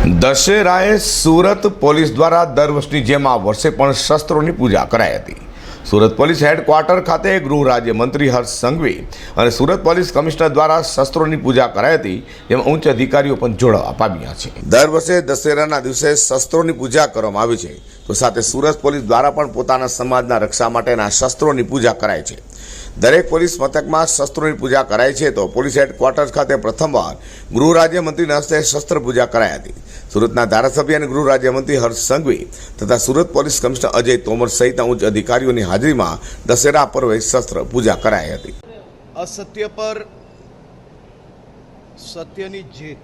દશેરાએ Surat police દ્વારા દર વર્ષની જેમ આ વર્ષે પણ શસ્ત્રોની પૂજા કરાઈ હતી. સુરત પોલીસ હેડક્વાર્ટર ખાતે ગૃહ રાજ્યમંત્રી હર્ષ સંઘવી અને સુરત પોલીસ કમિશનર દ્વારા શસ્ત્રોની પૂજા કરાઈ હતી, જેમાં ઉચ્ચ અધિકારીઓ પણ જોડાવા પામ્યા છે. દર વર્ષે દશેરાના દિવસે શસ્ત્રોની પૂજા કરવામાં આવી છે. તો સાથે સુરત પોલીસ દ્વારા પણ પોતાના સમાજના રક્ષા માટેના શસ્ત્રોની પૂજા કરાય છે. દરેક પોલીસ મથકમાં શસ્ત્રોની પૂજા કરાય છે તો પોલીસ હેડક્વાર્ટર્સ ખાતે પ્રથમવાર ગૃહ રાજ્યમંત્રીના હસ્તે શસ્ત્ર પૂજા કરાઈ હતી. સુરતના ધારાસભ્ય અને ગૃહ રાજ્યમંત્રી હર્ષ સંઘવી તથા સુરત પોલીસ કમિશનર અજય તોમર સહિતના ઉચ્ચ અધિકારીઓની હાજરીમાં દશેરા પર્વે શસ્ત્ર પૂજા કરાઈ હતી. અસત્ય પર સત્યની જીત.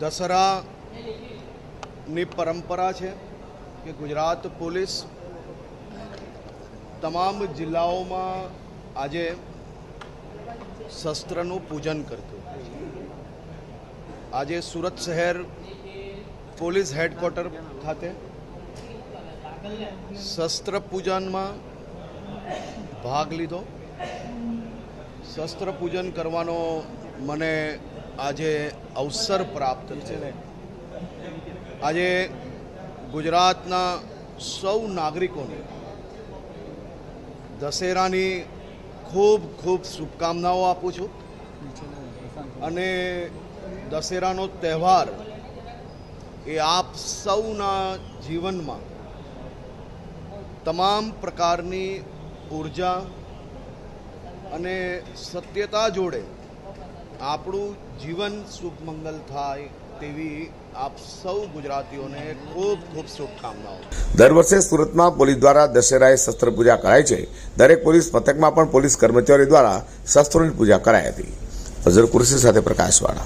દશરાની પરંપરા છે કે ગુજરાત પોલીસ તમામ જિલ્લાઓમાં આજે શસ્ત્રનું પૂજન કરતું. આજે સુરત શહેર પોલીસ હેડક્વાર્ટર ખાતે શસ્ત્ર પૂજનમાં ભાગ લીધો. શસ્ત્ર પૂજન કરવાનો મને આજે અવસર પ્રાપ્ત છે આજે ગુજરાતના સૌ નાગરિકોને દશેરાની ખૂબ ખૂબ શુભકામનાઓ આપું છું. અને દશેરાનો તહેવાર એ આપ સૌના જીવનમાં તમામ પ્રકારની ઊર્જા અને સત્યતા જોડે આપણું જીવન શુભમંગલ થાય. તેવી આપ સૌ ગુજરાતીઓને ખૂબ ખૂબ શુભકામનાઓ દર વર્ષે સુરતમાં પોલીસ દ્વારા દશેરાએ શસ્ત્ર પૂજા કરાય છે. દરેક પોલીસ મથકમાં પણ પોલીસ કર્મચારીઓ દ્વારા શસ્ત્રોની પૂજા કરાઈ હતી. ફઝલ કુરશી સાથે પ્રકાશવાળા.